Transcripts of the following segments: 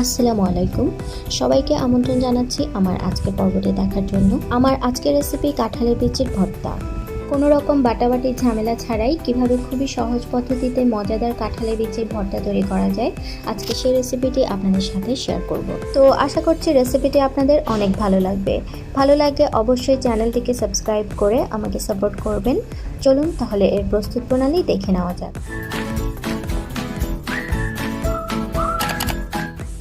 আসসালামু আলাইকুম সবাইকে আমন্ত্রণ জানাচ্ছি আমার আজকের পর্বটি দেখার জন্য। আমার আজকের রেসিপি কাঁঠালের বীজের ভর্তা। কোনো রকম বাটাবাটির ঝামেলা ছাড়াই কীভাবে খুবই সহজ পদ্ধতিতে মজাদার কাঁঠালের বীজের ভর্তা তৈরি করা যায়, আজকে সেই রেসিপিটি আপনাদের সাথে শেয়ার করব। তো আশা করছি রেসিপিটি আপনাদের অনেক ভালো লাগবে। ভালো লাগলে অবশ্যই চ্যানেলটিকে সাবস্ক্রাইব করে আমাকে সাপোর্ট করবেন। চলুন তাহলে এর প্রস্তুত প্রণালী দেখে নেওয়া যাক।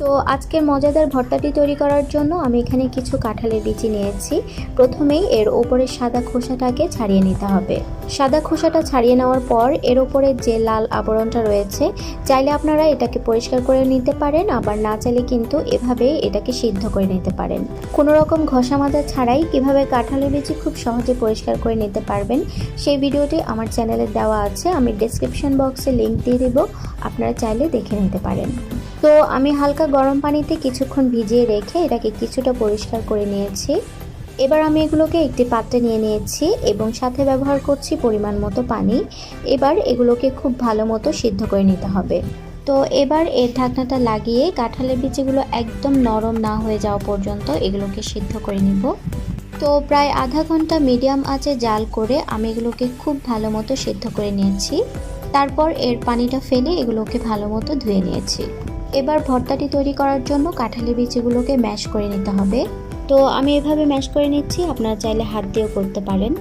তো আজকের মজাদার ভর্তাটি তৈরি করার জন্য আমি এখানে কিছু কাঁঠালের বিচি নিয়েছি। প্রথমেই এর ওপরে সাদা খোসাটাকে ছাড়িয়ে নিতে হবে। সাদা খোসাটা ছাড়িয়ে নেওয়ার পর এর ওপরে যে লাল আবরণটা রয়েছে, চাইলে আপনারা এটাকে পরিষ্কার করে নিতে পারেন, আবার না চাইলে কিন্তু এভাবে এটাকে সিদ্ধ করে নিতে পারেন। কোনো রকম ঘষা মাজা ছাড়াই কীভাবে কাঁঠালের বিচি খুব সহজে পরিষ্কার করে নিতে পারবেন, সেই ভিডিওটি আমার চ্যানেলে দেওয়া আছে। আমি ডেসক্রিপশন বক্সে লিঙ্ক দিয়ে দেব, আপনারা চাইলে দেখে নিতে পারেন। তো আমি হালকা গরম পানিতে কিছুক্ষণ ভিজিয়ে রেখে এটাকে কিছুটা পরিষ্কার করে নিয়েছি। এবার আমি এগুলোকে একটি পাত্রে নিয়ে নিয়েছি এবং সাথে ব্যবহার করছি পরিমাণ মতো পানি। এবার এগুলোকে খুব ভালো মতো সিদ্ধ করে নিতে হবে। তো এবার এর ঢাকনাটা লাগিয়ে কাঁঠালের বিচিগুলো একদম নরম না হয়ে যাওয়া পর্যন্ত এগুলোকে সিদ্ধ করে নিব। তো প্রায় আধা ঘণ্টা মিডিয়াম আঁচে জাল করে আমি এগুলোকে খুব ভালো মতো সিদ্ধ করে নিয়েছি। তারপর এর পানিটা ফেলে এগুলোকে ভালো মতো ধুয়ে নিয়েছি। এবার ভর্তাটি তৈরি করার জন্য কাঁঠালি বিচিগুলোকে ম্যাশ করে নিতে হবে। তো আমি এভাবে ম্যাশ করে নিচ্ছি, আপনারা চাইলে হাত দিয়েও করতে পারেন।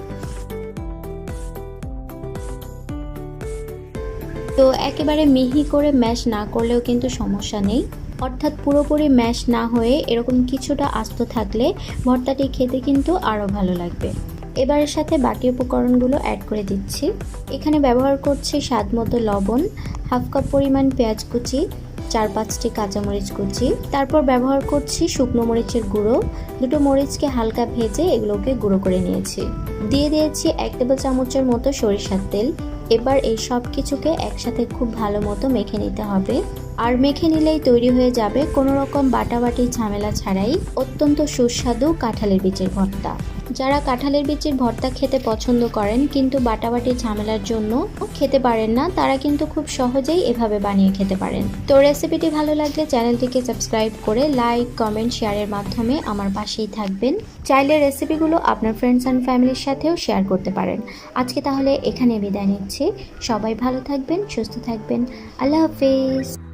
তো একেবারে মিহি করে ম্যাশ না করলেও কিন্তু সমস্যা নেই। অর্থাৎ পুরোপুরি ম্যাশ না হয়ে এরকম কিছুটা আস্ত থাকলে ভর্তাটি খেতে কিন্তু আরও ভালো লাগবে। এবারের সাথে বাকি উপকরণগুলো অ্যাড করে দিচ্ছি। এখানে ব্যবহার করছি স্বাদ মতো লবণ, হাফ কাপ পরিমাণ পেঁয়াজ কুচি চার পাঁচটি কাঁচামরিচ কুচি। তারপর ব্যবহার করছি শুকনো মরিচের গুঁড়ো। দুটো মরিচকে হালকা ভেজে এগুলোকে গুঁড়ো করে নিয়েছি। দিয়ে দিয়েছি এক টেবিল চামচের মতো সরিষার তেল। এবার এই সব কিছুকে একসাথে খুব ভালো মতো মেখে নিতে হবে। আর মেখে নিলেই তৈরি হয়ে যাবে কোনো রকম বাটাবাটি ঝামেলা ছাড়াই অত্যন্ত সুস্বাদু কাঁঠালের বীজের ভর্তা। যারা কাঁঠালের বিচির ভর্তা খেতে পছন্দ করেন কিন্তু বাটাবাটি ঝামেলার জন্য খেতে পারেন না, তারা কিন্তু খুব সহজেই এভাবে বানিয়ে খেতে পারেন। তো রেসিপিটি ভালো লাগলে চ্যানেলটিকে সাবস্ক্রাইব করে লাইক কমেন্ট শেয়ারের মাধ্যমে আমার পাশেই থাকবেন। চাইলে রেসিপিগুলো আপনার ফ্রেন্ডস অ্যান্ড ফ্যামিলির সাথেও শেয়ার করতে পারেন। আজকে তাহলে এখানে বিদায় নিচ্ছি। সবাই ভালো থাকবেন, সুস্থ থাকবেন। আল্লাহ হাফিজ।